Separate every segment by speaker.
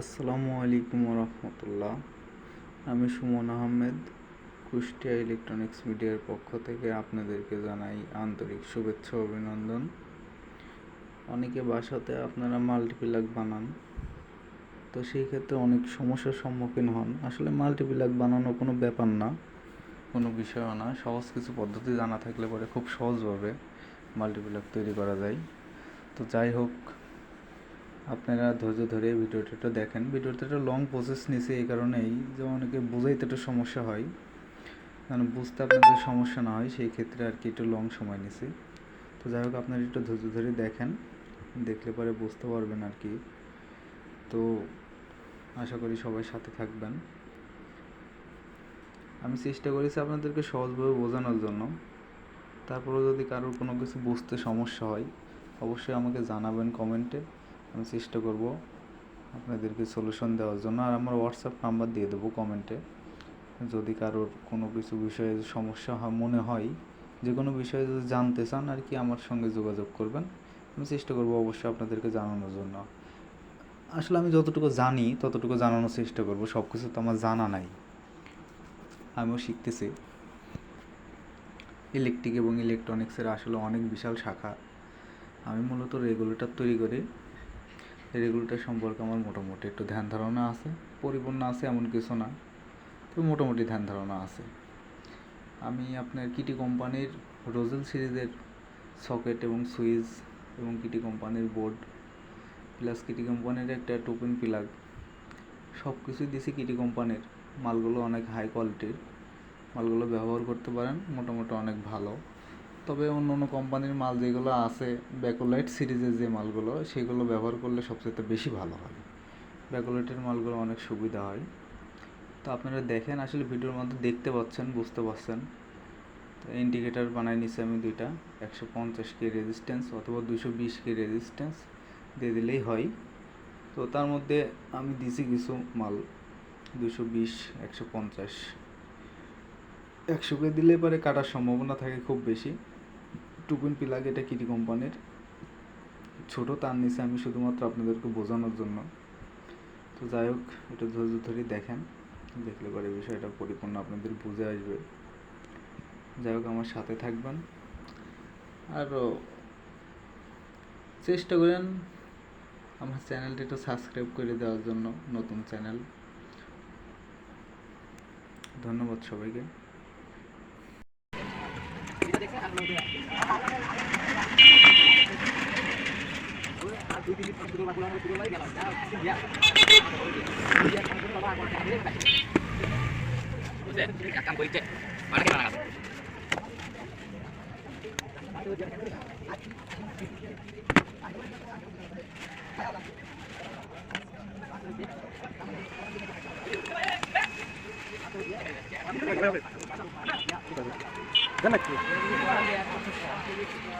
Speaker 1: আসসালামু আলাইকুম রহমতুল্লাহ আমি সুমন আহমেদ, কুষ্টিয়া ইলেকট্রনিক্স মিডিয়ার পক্ষ থেকে আপনাদেরকে জানাই আন্তরিক শুভেচ্ছা অভিনন্দন। অনেকে বাসাতে আপনারা মাল্টিপ্লাগ বানান, তো সেই ক্ষেত্রে অনেক সমস্যার সম্মুখীন হন। আসলে মাল্টিপ্লাগ বানানো কোনো ব্যাপার না, কোনো বিষয়ও না। সহজ কিছু পদ্ধতি জানা থাকলে পরে খুব সহজভাবে মাল্টিপ্লাগ তৈরি করা যায়। তো যাই হোক আপনারা ধৈর্য ধরে ভিডিওটা একটু দেখেন। ভিডিওটা একটু লং প্রসেস নিছে এই কারণেই যে অনেকে বোঝাইতে একটু সমস্যা হয়। কারণ বুঝতে আপনাদের সমস্যা না হয়, সেই ক্ষেত্রে আর কি একটু লং সময় নিছি তো যাই হোক, আপনারা একটু ধৈর্য ধরে দেখেন, দেখলে পরে বুঝতে পারবেন আর কি। তো আশা করি সবাই সাথে থাকবেন। আমি চেষ্টা করেছি আপনাদেরকে সহজভাবে বোঝানোর জন্য। তারপরেও যদি কারোর কোনো কিছু বুঝতে সমস্যা হয়, অবশ্যই আমাকে জানাবেন কমেন্টে। আমি চেষ্টা করব আপনাদেরকে সলিউশন দেওয়ার জন্য। আর আমার হোয়াটসঅ্যাপ নাম্বার দিয়ে দেবো কমেন্টে যদি কারোর কোনো কিছু বিষয়ে সমস্যা হয়, মনে হয়, যে কোনো বিষয়ে যদি জানতে চান, আর কি আমার সঙ্গে যোগাযোগ করবেন। আমি চেষ্টা করব অবশ্যই আপনাদেরকে জানানোর জন্য। আসলে আমি যতটুকু জানি, ততটুকু জানানোর চেষ্টা করব। সব কিছু তো আমার জানা নাই। আমিও শিখতেছি। ইলেকট্রিক এবং ইলেকট্রনিক্সের আসলে অনেক বিশাল শাখা। আমি মূলত রেগুলেটর তৈরি করি। রেগুলেটর সম্পর্কে আমার মোটামুটি একটু ধ্যান ধারণা আছে, পরিপূর্ণ আছে এমন কিছু না, তো মোটামুটি ধ্যান ধারণা আছে। আমি আপনার কিটি কোম্পানির রোজেল সিরিজের সকেট এবং সুইচ এবং কিটি কোম্পানির বোর্ড, প্লাস কিটি কোম্পানির একটা টোপেন প্লাগ সব কিছুই দিছি কিটি কোম্পানির। মালগুলো অনেক হাই কোয়ালিটির মালগুলো ব্যবহার করতে পারেন, মোটামুটি অনেক ভালো। তবে অন্য অন্য কোম্পানির মাল যেগুলো আছে ব্যাকোলাইট সিরিজের যে মালগুলো, সেগুলো ব্যবহার করলে সবচেয়ে বেশি ভালো হয়। ব্যাকোলাইটের মালগুলো অনেক সুবিধা হয়। তো আপনারা দেখেন, আসলে ভিডিওর মধ্যে দেখতে পাচ্ছেন, বুঝতে পারছেন। তো ইন্ডিকেটার বানাই নিছি আমি দুইটা, একশো পঞ্চাশ কে রেজিস্ট্যান্স অথবা দুশো বিশ কে রেজিস্ট্যান্স দিয়ে দিলেই হয়। তো তার মধ্যে আমি দিছি কিছু মাল দুশো বিশ, একশো পঞ্চাশ। একশো কে দিলে পরে কাটার সম্ভাবনা থাকে খুব বেশি। টুকুন পিলাগ এটা কিটি কোম্পানির। ছোট, তার নিচে আমি শুধুমাত্র আপনাদেরকে বোঝানোর জন্য। তো যাই হোক, এটা ধৈর্য ধরে দেখেন। দেখলে পরে বিষয়টা পরিপূর্ণ আপনাদের বুঝে আসবে। যাই হোক, আমার সাথে থাকবেন। আর চেষ্টা করেন আমার চ্যানেলটা একটু সাবস্ক্রাইব করে দেওয়ার জন্য, নতুন চ্যানেল। ধন্যবাদ সবাইকে।
Speaker 2: Terima kasih telah!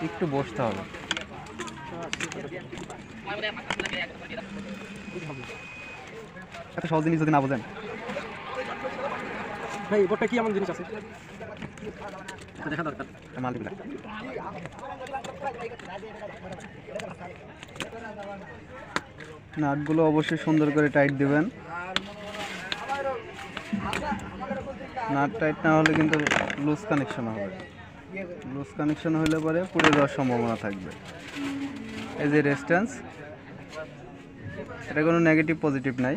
Speaker 1: একটু বসতে হবে।
Speaker 3: এত সহজ জিনিস যদি না বোঝেন।
Speaker 4: ভাই কি এমন জিনিস আছে? দেখা দরকার।
Speaker 3: মাল্টিপ্লাক নাটগুলো অবশ্যই সুন্দর করে টাইট দিবেন। নাট টাইট না হলে কিন্তু লুজ কানেকশন হবে। লুজ কানেকশন হলে পরে পুড়ে যাওয়ার সম্ভাবনা থাকবে। এই যে রেস্ট্যান্স এটা কোনো নেগেটিভ পজিটিভ নাই।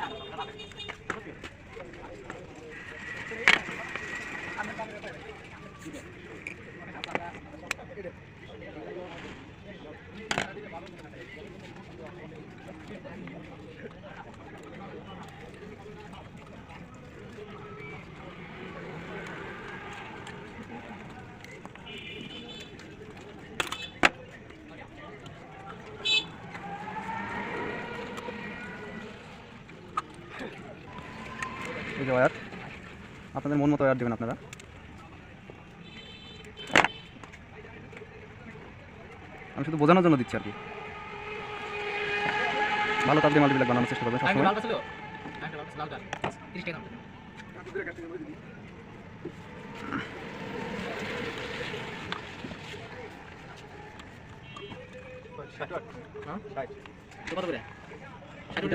Speaker 3: এই যে ওয়ার আপনাদের মন মতো ওয়ার দেবেন আপনারা। আমি শুধু বোঝানোর জন্য দিচ্ছি আর কি। ভালো তাপ দিয়ে মাল্টিপ্লাক বানানোর চেষ্টা করবেন সবসময়।
Speaker 2: কত করে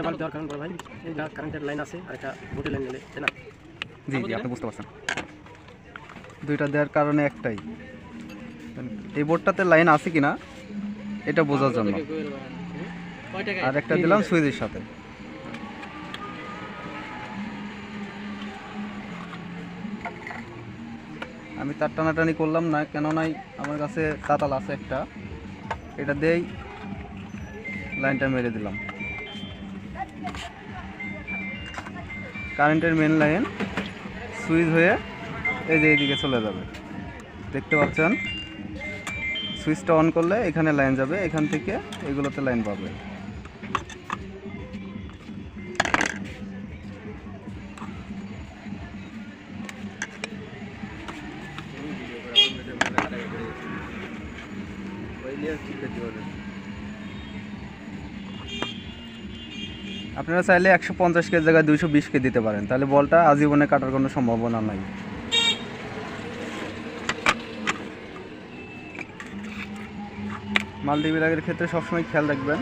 Speaker 4: বাল্ব দেওয়ার কারণ বড় ভাই। এটা কারেন্টের লাইন আছে আর একটা বোটের লাইন নিলে তাই না?
Speaker 3: জি জি আপনি বুঝতে পারছেন। দুইটা দেওয়ার কারণে একটাই। এই বোর্ডটাতে লাইন আছে কিনা এটা বোঝার জন্য। আর একটা দিলাম সুইচের সাথে। আমি তার টানাটানি করলাম না কেন নাই আমার কাছে তাতাল আছে একটা। এটা দিয়েই লাইনটা মেরে দিলাম। কারেন্টের মেন লাইন সুইচ হয়ে এই যে এইদিকে চলে যাবে। দেখতে পাচ্ছেন? সুইচটা অন করলে এখানে লাইন যাবে, এখান থেকে এগুলোতে লাইন পাবে। আপনারা চাইলে একশো পঞ্চাশ কেজি জায়গায় দুইশো বিশ কে দিতে পারেন। তাহলে বলটা আজীবনে কাটার কোনো সম্ভাবনা নাই। মাল্টিপ্লাগের ক্ষেত্রে সবসময় খেয়াল রাখবেন,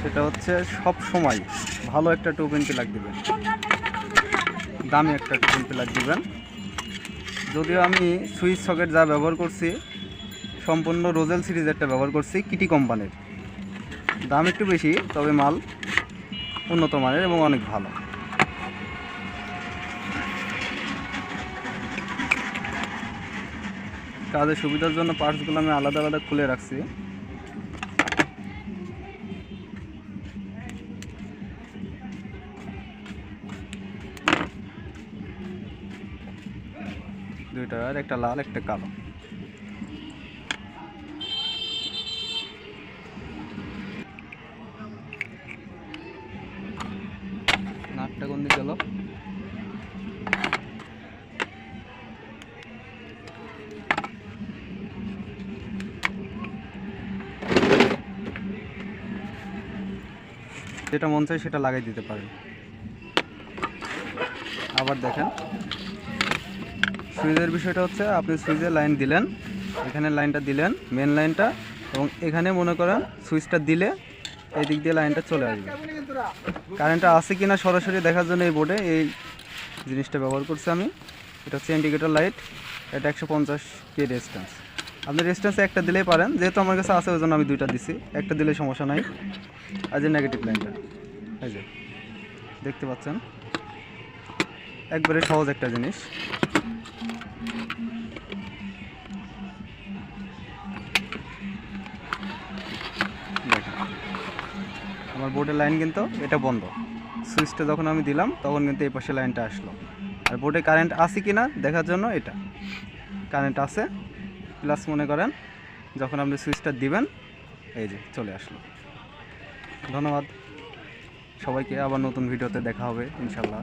Speaker 3: সেটা হচ্ছে সব সময় ভালো একটা টু পিন প্লাগ দিবেন। দামি একটা টু পিন প্লাগ দিবেন। যদিও আমি সুইচ সকেট যা ব্যবহার করছি, সম্পূর্ণ রোজেল সিরিজেরটা ব্যবহার করছি কিটি কোম্পানির। দাম একটু বেশি, তবে মাল উন্নত মানের এবং অনেক ভালো। কাজের সুবিধার জন্য পার্টসগুলো আমি আলাদা আলাদা খুলে রাখছি। দুইটা আর একটা লাল, একটা কালো। কোন দিকে গেল যেটা মন চাই সেটা লাগাই দিতে পারেন। আবার দেখেন। সুইচের বিষয়টা হচ্ছে, আপনি সুইচে লাইন দিলেন, এখানে লাইনটা দিলেন মেন লাইনটা, এবং এখানে মনে করেন সুইচটা দিলে এই দিক দিয়ে লাইনটা চলে আসবে। কারেন্টটা আছে কিনা সরাসরি দেখার জন্য এই বোর্ডে এই জিনিসটা ব্যবহার করছি আমি। এটা হচ্ছে ইন্ডিকেটর লাইট এটা একশো পঞ্চাশ কে রেজিস্ট্যান্স আপনি রেজিস্ট্যান্সে একটা দিলেই পারেন, যেহেতু আমার কাছে আছে ওই জন্য আমি দুইটা দিছি। একটা দিলে সমস্যা নাই। আর যে নেগেটিভ লাইনটা এই যে, দেখতে পাচ্ছেন? একবারে সহজ একটা জিনিস। বোর্ডের লাইন কিন্তু এটা বন্ধ। সুইচটা যখন আমি দিলাম, তখন কিন্তু এই পাশে লাইনটা আসলো। আর বোর্ডে কারেন্ট আছে কি না দেখার জন্য এটা। কারেন্ট আছে প্লাস মনে করেন, যখন আপনি সুইচটা দিবেন, এই যে চলে আসলো। ধন্যবাদ। সবাইকে আবার নতুন ভিডিওতে দেখা হবে ইনশাল্লাহ